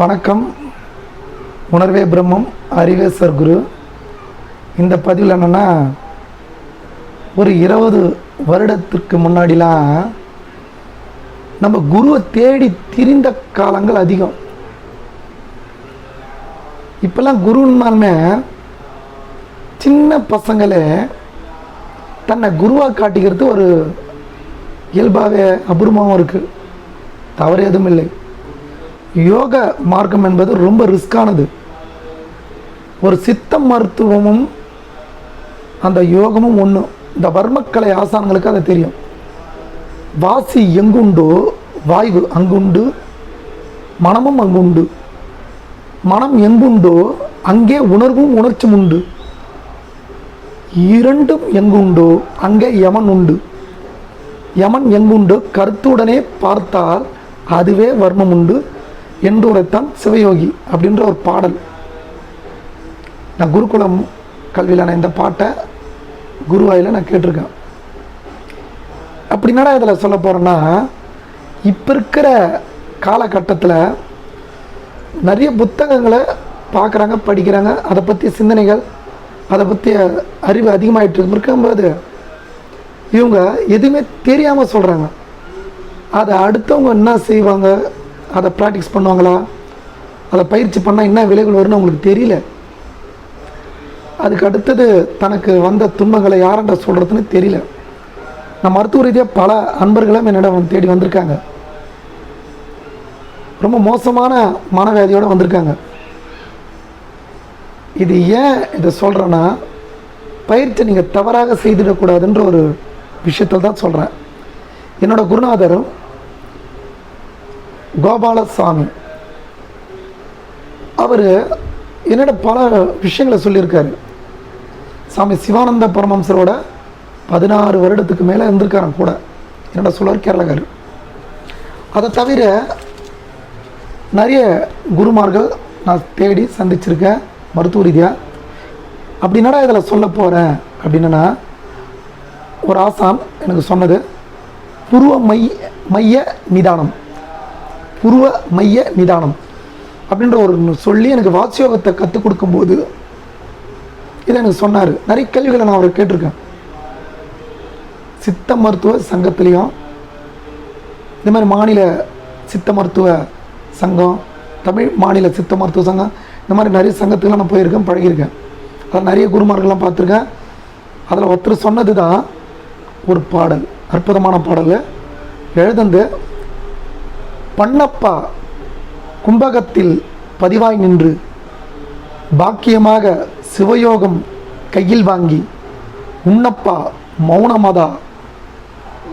வணக்கம். உணர்வே பிரம்மம் அறிவே சர்க்குரு. இந்த பதிவில் என்னென்னா ஒரு இருபது வருடத்திற்கு முன்னாடிலாம் நம்ம குருவை தேடி திரிந்த காலங்கள் அதிகம். இப்போல்லாம் குருன்னாலுமே சின்ன பசங்களே தன்னை குருவாக காட்டிக்கிறது ஒரு இயல்பாகவே அபூர்வமாகவும் இருக்குது தவறு எதுவும் இல்லை. யோக மார்க்கம் என்பது ரொம்ப ரிஸ்கானது ஒரு சித்த மருத்துவமும் அந்த யோகமும் ஒன்று இந்த வர்மக்கலை ஆசான்களுக்கு அது தெரியும். வாசி எங்குண்டோ வாய்வு அங்குண்டு மனமும் அங்குண்டு. மனம் எங்குண்டோ அங்கே உணர்வும் உணர்ச்சியும் உண்டு. இரண்டும் எங்குண்டோ அங்கே யமன் உண்டு. யமன் எங்குண்டு கருத்துடனே பார்த்தால் அதுவே வர்மம் உண்டு. என்று உரைத்தான் சிவயோகி அப்படின்ற ஒரு பாடல். நான் குருகுலம் கல்வியில் நான் இந்த பாட்டை குருவாயில் நான் கேட்டிருக்கேன். அப்படின்னடா இதில் சொல்ல போகிறேன்னா இப்போ இருக்கிற காலகட்டத்தில் நிறைய புத்தகங்களை பார்க்குறாங்க படிக்கிறாங்க. அதை பற்றிய சிந்தனைகள் அதை பற்றிய அறிவு அதிகமாகிட்டு இருக்கும்போது இவங்க எதுவுமே தெரியாமல் சொல்கிறாங்க அதை அடுத்தவங்க என்ன செய்வாங்க? அதை ப்ராக்டிஸ் பண்ணுவாங்களா? அதை பயிற்சி பண்ணால் என்ன விலைகள் வரும்னு அவங்களுக்கு தெரியல. அதுக்கு அடுத்தது தனக்கு வந்த துன்பங்களை யார்கிட்ட சொல்கிறதுன்னு தெரியல. நான் மருத்துவ ரீதியாக பல அன்பர்களும் என்னிடம் தேடி வந்திருக்காங்க. ரொம்ப மோசமான மனவேதியோடு வந்திருக்காங்க. இது ஏன் இதை சொல்கிறேன்னா பயிற்சி நீங்கள் தவறாக செய்திடக்கூடாதுன்ற ஒரு விஷயத்தில் தான் சொல்கிறேன் என்னோட குருநாதர் கோபாலசாமி. அவர் என்னோட பல விஷயங்களை சொல்லியிருக்காரு. சாமி சிவானந்த பரமம்சரோட பதினாறு வருடத்துக்கு மேலே இருந்திருக்காரன் கூட. என்னோட சொல்வார் கேரளக்கார் அதை தவிர நிறைய குருமார்கள் நான் தேடி சந்திச்சிருக்கேன் மருத்துவ ரீதியாக அப்படின்னடா இதில் சொல்ல போகிறேன் அப்படின்னா ஒரு ஆசான் எனக்கு சொன்னது புருவ மைய மைய நிதானம். புருவ மைய நிதானம் அப்படின்ற ஒரு சொல்லி எனக்கு வாட்சியோகத்தை கற்றுக் கொடுக்கும்போது இதை எனக்கு சொன்னார். நிறைய கேள்விகளை நான் அவரை கேட்டிருக்கேன். சித்த மருத்துவ சங்கத்துலேயும் இந்த மாதிரி மாநில சித்த மருத்துவ சங்கம் தமிழ் மாநில சித்த மருத்துவ சங்கம் இந்த மாதிரி நிறைய சங்கத்துக்கெலாம் நான் போயிருக்கேன் பழகியிருக்கேன். அதில் நிறைய குருமார்கள்லாம் பார்த்துருக்கேன். அதில் ஒருத்தர் சொன்னது தான் ஒரு பாடல் அற்புதமான பாடல். எழுதந்து பண்ணப்பா கும்பகத்தில் பதிவாய் நின்று பாக்கியமாக சிவயோகம் கையில் வாங்கி உன்னப்பா மௌனமதா.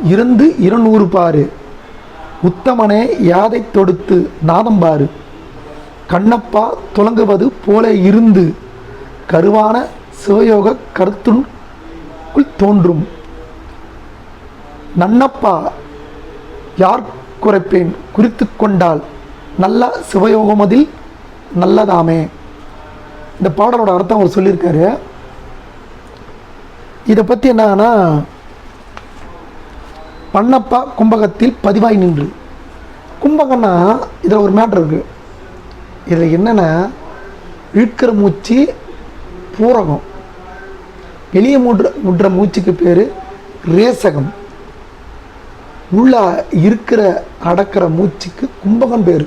இருந்து இருநூறு பாரு. உத்தமனே யாதை தொடுத்து நாதம் பாரு. கண்ணப்பா துலங்குவது போல இருந்து கருவான சிவயோக கருத்துக்குள் தோன்றும். நன்னப்பா யார் குறைப்பேன் குறித்து கொண்டால் நல்ல சிவயோகமதில் நல்லதாமே. இந்த பாடலோட அர்த்தம் அவர் சொல்லியிருக்காரு. இதை பற்றி என்னன்னா பண்ணப்பா கும்பகத்தில் பதிவாய் நின்று. கும்பகம்னா இதில் ஒரு மேட்ரு இருக்குது இதில் என்னென்னா இழுக்கிற மூச்சு பூரகம். வெளியே முடுற முடுற மூச்சுக்கு பேர் ரேசகம். உள்ள இருக்கிற அடக்கிற மூச்சுக்கு கும்பகம் பேர்.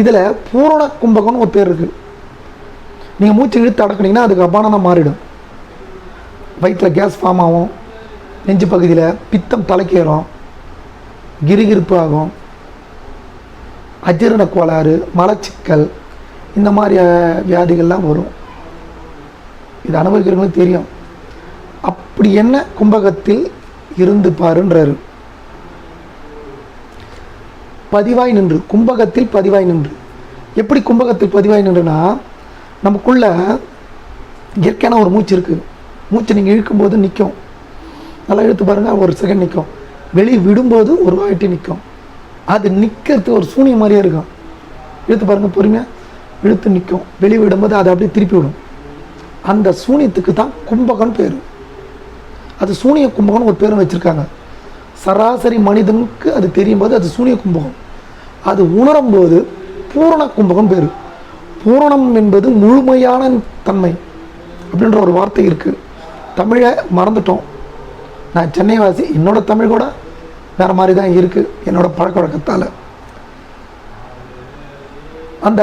இதில் பூரண கும்பகம்னு ஒரு பேர் இருக்குது நீங்கள் மூச்சு இழுத்து அடக்குனீங்கன்னா அதுக்கு அபானமாக மாறிடும். வயிற்றில் கேஸ் ஃபார்ம் ஆகும். நெஞ்சு பகுதியில் பித்தம் தலைக்கேறும். கிரிகிருப்பு ஆகும். அஜீரண கோளாறு மலச்சிக்கல் இந்த மாதிரி வியாதிகள்லாம் வரும். இது அனுபவிக்கிறவங்களுக்கு தெரியும். அப்படி என்ன கும்பகத்தில் இருந்து பாருன்றாரு. பதிவாய் நின்று கும்பகத்தில் பதிவாய் நின்று. எப்படி கும்பகத்தில் பதிவாய் நின்றுனா நமக்குள்ள இயற்கையான ஒரு மூச்சு இருக்குது மூச்சு நீங்கள் இழுக்கும்போது நிற்கும் நல்லா இழுத்து பாருங்கள் ஒரு செகண்ட் நிற்கும் வெளியே விடும்போது ஒரு வாட்டி நிற்கும் அது நிற்கிறது ஒரு சூனியம் மாதிரியே இருக்கும். இழுத்து பாருங்கள் பொறுமையாக இழுத்து நிற்கும் வெளியே விடும்போது அதை அப்படியே திருப்பி விடும். அந்த சூனியத்துக்கு தான் கும்பகம்னு பேர். அது சூனிய கும்பகம்னு ஒரு பேரும் வச்சுருக்காங்க. சராசரி மனிதனுக்கு அது தெரியும் போது அது சூனிய கும்பகம். அது உணரும் போது பூரண கும்பகம் பேர். பூரணம் என்பது முழுமையான தன்மை அப்படின்ற ஒரு வார்த்தை இருக்குது தமிழை மறந்துட்டோம். நான் சென்னை வாசி என்னோட தமிழ் கூட வேறு மாதிரி தான் இருக்குது என்னோட பழக்க வழக்கத்தால். அந்த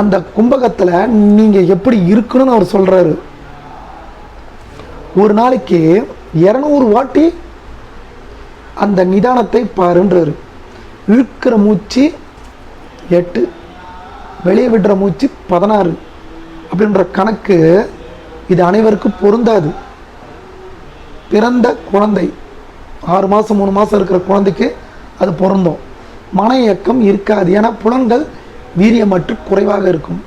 அந்த கும்பகத்தில் நீங்கள் எப்படி இருக்குன்னு அவர் சொல்கிறாரு ஒரு நாளைக்கு இரநூறு வாட்டி அந்த நிதானத்தை பாருன்றார். இழுக்கிற மூச்சு எட்டு வெளியே விடுற மூச்சு பதினாறு அப்படின்ற கணக்கு இது அனைவருக்கும் பொருந்தாது. பிறந்த குழந்தை ஆறு மாதம் மூணு மாதம் இருக்கிற குழந்தைக்கு அது பொருந்தும். மன இயக்கம் இருக்காது. ஏன்னா புலன்கள் வீரியமற்று குறைவாக இருக்கும்.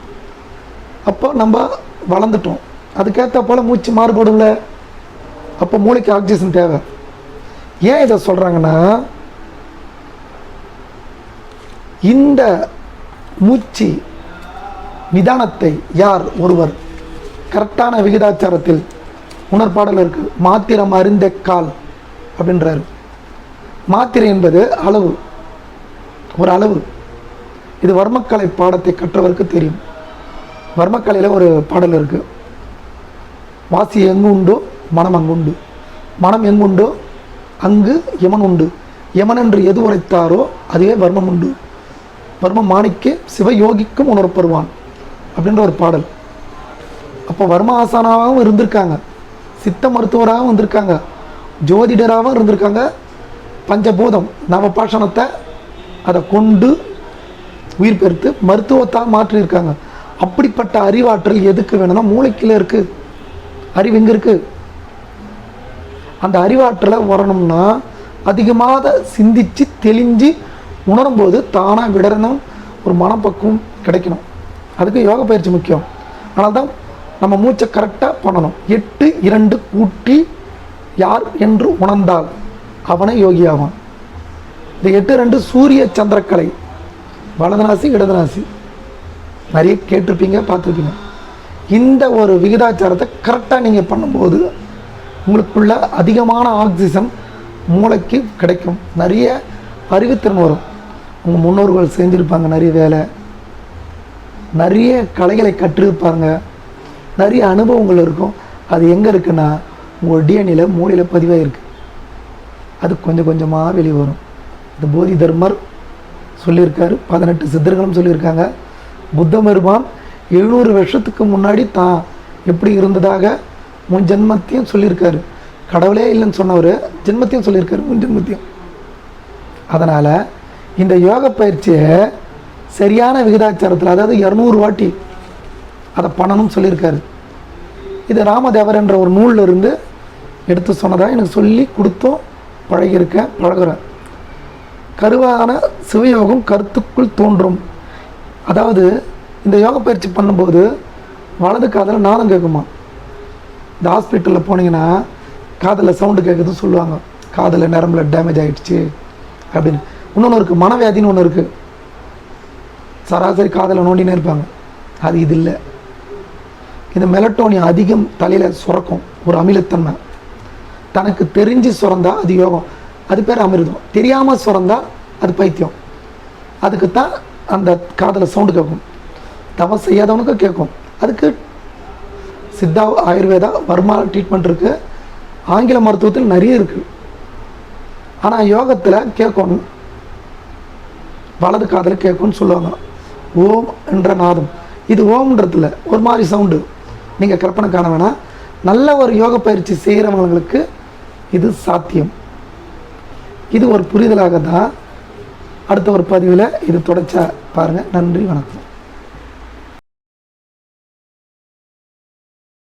அப்போ நம்ம வளர்ந்துட்டோம். அதுக்கேற்ற போல் மூச்சு மாறுபடும்ல. அப்போ மூளைக்கு ஆக்சிஜன் தேவை. ஏன் இதை சொல்கிறாங்கன்னா இந்த மூச்சு நிதானத்தை யார் ஒருவர் கரெக்டான விகிதாச்சாரத்தில் உணர்பாடல் இருக்கு. மாத்திரம் அறிந்த கால் அப்படின்றாரு. மாத்திரை என்பது அளவு ஒரு அளவு. இது வர்மக்கலை பாடத்தை கற்றவருக்கு தெரியும். வர்மக்கலையில் ஒரு பாடல் இருக்கு. வாசி எங்கு உண்டோ மனம் அங்குண்டு மனம் எங்குண்டோ அங்கு யமன் உண்டு. யமன் என்று எது உரைத்தாரோ அதுவே வர்மம் உண்டு. வர்மம் மாணிக்க சிவயோகிக்கும் உணரப்படுவான் அப்படின்ற ஒரு பாடல். அப்போ வர்ம ஆசானாகவும் இருந்திருக்காங்க. சித்த மருத்துவராகவும் இருந்திருக்காங்க. ஜோதிடராகவும் இருந்திருக்காங்க. பஞ்சபூதம் நவபாஷணத்தை அதை கொண்டு உயிர் பெருத்து மருத்துவத்தாக மாற்றியிருக்காங்க. அப்படிப்பட்ட அறிவாற்றல் எதுக்கு வேணும்னா மூளைக்கில் இருக்குது அறிவு எங்கே இருக்குது அந்த அறிவாற்றலை வரணும்னா அதிகமாக சிந்திச்சு தெளிஞ்சு உணரும்போது தானாக விடறணும் ஒரு மனப்பக்குவம் கிடைக்கணும். அதுக்கு யோக பயிற்சி முக்கியம். ஆனால் தான் நம்ம மூச்சை கரெக்டாக பண்ணணும். எட்டு இரண்டு கூட்டி யார் என்று உணர்ந்தால் அவனை யோகியாவான். இந்த எட்டு ரெண்டு சூரிய சந்திரக்கலை வலதுநாசி இடதுநாசி. நிறைய கேட்டிருப்பீங்க பார்த்துருப்பீங்க. இந்த ஒரு விகிதாச்சாரத்தை கரெக்டாக நீங்கள் பண்ணும்போது உங்களுக்குள்ள அதிகமான ஆக்சிஜன் மூளைக்கு கிடைக்கும். நிறைய அறிவுத்திறன் வரும். உங்கள் முன்னோர்கள் செஞ்சுருப்பாங்க நிறைய வேலை. நிறைய கலைகளை கற்றிருப்பாங்க. நிறைய அனுபவங்கள் இருக்கும். அது எங்கே இருக்குன்னா உங்கள் டிஎன்ஏல மூளையில் பதிவாயிருக்கு. அது கொஞ்சம் கொஞ்சமாக வெளியே வரும். இந்த போதி தர்மர் சொல்லியிருக்காரு. பதினெட்டு சித்தர்களும் சொல்லியிருக்காங்க. புத்த பெருமான் எழுநூறு வருஷத்துக்கு முன்னாடி தான் எப்படி இருந்ததாக முன் ஜென்மத்தையும் சொல்லியிருக்காரு. கடவுளே இல்லைன்னு சொன்னவர் ஜென்மத்தையும் சொல்லியிருக்காரு முன் ஜென்மத்தையும். அதனால் இந்த யோக பயிற்சியை சரியான விகிதாச்சாரத்தில் அதாவது இரநூறு வாட்டி அதை பண்ணணும்னு சொல்லியிருக்காரு. இது ராமதேவர் என்ற ஒரு நூலில் இருந்து எடுத்து சொன்னதாக எனக்கு சொல்லி கொடுத்தும் பழகியிருக்கேன் பழகுறேன். கருவான சிவயோகம் கருத்துக்குள் தோன்றும். அதாவது இந்த யோக பயிற்சி பண்ணும்போது வலது காதில் நாதம் கேட்குமா? இந்த ஹாஸ்பிட்டலில் போனீங்கன்னா காதில் சவுண்டு கேட்குதுன்னு சொல்லுவாங்க. காதில் நரம்பில் டேமேஜ் ஆகிடுச்சு அப்படின்னு. இன்னொன்று இருக்குது மனவியாதின்னு ஒன்று இருக்குது சராசரி காதில் நோண்டினே இருப்பாங்க. அது இது இல்லை. இந்த மெலட்டோனியம் அதிகம் தலையில் சுரக்கும் ஒரு அமிலத்தன்மை. தனக்கு தெரிஞ்சு சுரந்தா அது யோகம். அது பேர் அமிர்தம். தெரியாமல் சுரந்தா அது பைத்தியம். அதுக்கு தான் அந்த காதில் சவுண்டு கேட்கும் தவம் செய்யாதவனுக்கு கேட்கும் அதுக்கு சித்தா ஆயுர்வேதா வர்மா ட்ரீட்மெண்ட் இருக்குது ஆங்கில மருத்துவத்தில் நிறைய இருக்குது ஆனால் யோகத்தில் கேட்கணும் வலது காதில் கேட்கும்னு சொல்லுவாங்க. ஓம் என்ற நாதம். இது ஓம்ன்றதுல ஒரு மாதிரி சவுண்டு நீங்கள் கற்பனை காண வேணாம். நல்ல ஒரு யோக பயிற்சி செய்கிறவங்களுக்கு இது சாத்தியம். இது ஒரு புரிதலாக தான் அடுத்த ஒரு பதிவில் இது தொடச்சா பாருங்கள் நன்றி வணக்கம்.